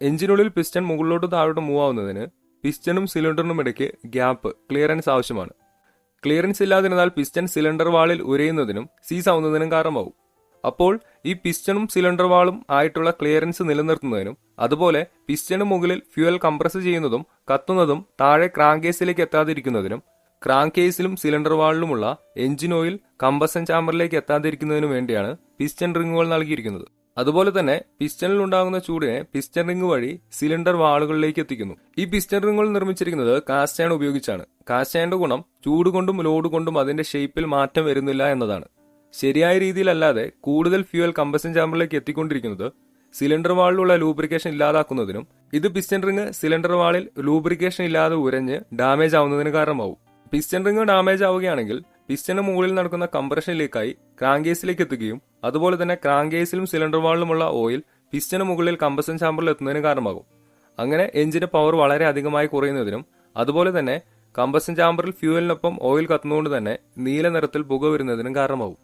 എഞ്ചിനുള്ളിൽ piston മുകളിലോട്ട് താഴോട്ട് move ആവുന്നതിന് പിസ്റ്റണും സിലിണ്ടറിനും ഇടയ്ക്ക് ഗ്യാപ്പ് ക്ലിയറൻസ് ആവശ്യമാണ്. ക്ലിയറൻസ് ഇല്ലാതിരുന്നാൽ പിസ്റ്റൺ സിലിണ്ടർ വാളിൽ ഉരയുന്നതിനും സീസ് ആവുന്നതിനും കാരണമാവും. അപ്പോൾ ഈ പിസ്റ്റണും സിലിണ്ടർ വാളും ആയിട്ടുള്ള ക്ലിയറൻസ് നിലനിർത്തുന്നതിനും അതുപോലെ പിസ്റ്റണ് മുകളിൽ ഫ്യൂവൽ കംപ്രസ് ചെയ്യുന്നതും കത്തുന്നതും താഴെ ക്രാങ്കേസിലേക്ക് എത്താതിരിക്കുന്നതിനും ക്രാങ്കേസിലും സിലിണ്ടർ വാളിലുമുള്ള എഞ്ചിൻ ഓയിൽ കമ്പസൻ ചാമ്പറിലേക്ക് എത്താതിരിക്കുന്നതിനു വേണ്ടിയാണ് പിസ്റ്റൺ റിങ്ങുകൾ നൽകിയിരിക്കുന്നത്. അതുപോലെ തന്നെ പിസ്റ്റണിൽ ഉണ്ടാകുന്ന ചൂടിനെ പിസ്റ്റൺ റിംഗ് വഴി സിലിണ്ടർ വാളുകളിലേക്ക് എത്തിക്കുന്നു. ഈ പിസ്റ്റൺ നിർമ്മിച്ചിരിക്കുന്നത് കാസ്റ്റ് ഉപയോഗിച്ചാണ്. കാസ്റ്റ് ഗുണം ചൂട് കൊണ്ടും ലോഡ് കൊണ്ടും അതിന്റെ ഷേപ്പിൽ മാറ്റം വരുന്നില്ല എന്നതാണ്. ശരിയായ രീതിയിലല്ലാതെ കൂടുതൽ ഫ്യൂവൽ കമ്പസൻ ചാമ്പറിലേക്ക് എത്തിക്കൊണ്ടിരിക്കുന്നത് സിലിണ്ടർ വാളിലുള്ള ലൂബ്രിക്കേഷൻ ഇല്ലാതാക്കുന്നതിനും ഇത് പിസ്റ്റൺ റിംഗ് സിലിണ്ടർ വാളിൽ ലൂബ്രിക്കേഷൻ ഇല്ലാതെ ഉരഞ്ഞ് ഡാമേജ് ആവുന്നതിന് കാരണമാവും. പിസ്റ്റൺ റിംഗ് ഡാമേജ് ആവുകയാണെങ്കിൽ പിസ്റ്റന് മുകളിൽ നടക്കുന്ന കംപ്രഷനിലേക്കായി ക്രാങ്കേസിലേക്ക് എത്തുകയും അതുപോലെ തന്നെ ക്രാങ്കേസിലും സിലിണ്ടർ വാളിലുമുള്ള ഓയിൽ പിസ്റ്റന് മുകളിൽ കമ്പസൻ ചാമ്പറിൽ എത്തുന്നതിന് കാരണമാകും. അങ്ങനെ എഞ്ചിന്റെ പവർ വളരെ അധികമായി കുറയുന്നതിനും അതുപോലെ തന്നെ കമ്പസൻ ചാമ്പറിൽ ഫ്യൂവലിനൊപ്പം ഓയിൽ കത്തുന്നതുകൊണ്ട് തന്നെ നീല നിറത്തിൽ പുക വരുന്നതിനും കാരണമാവും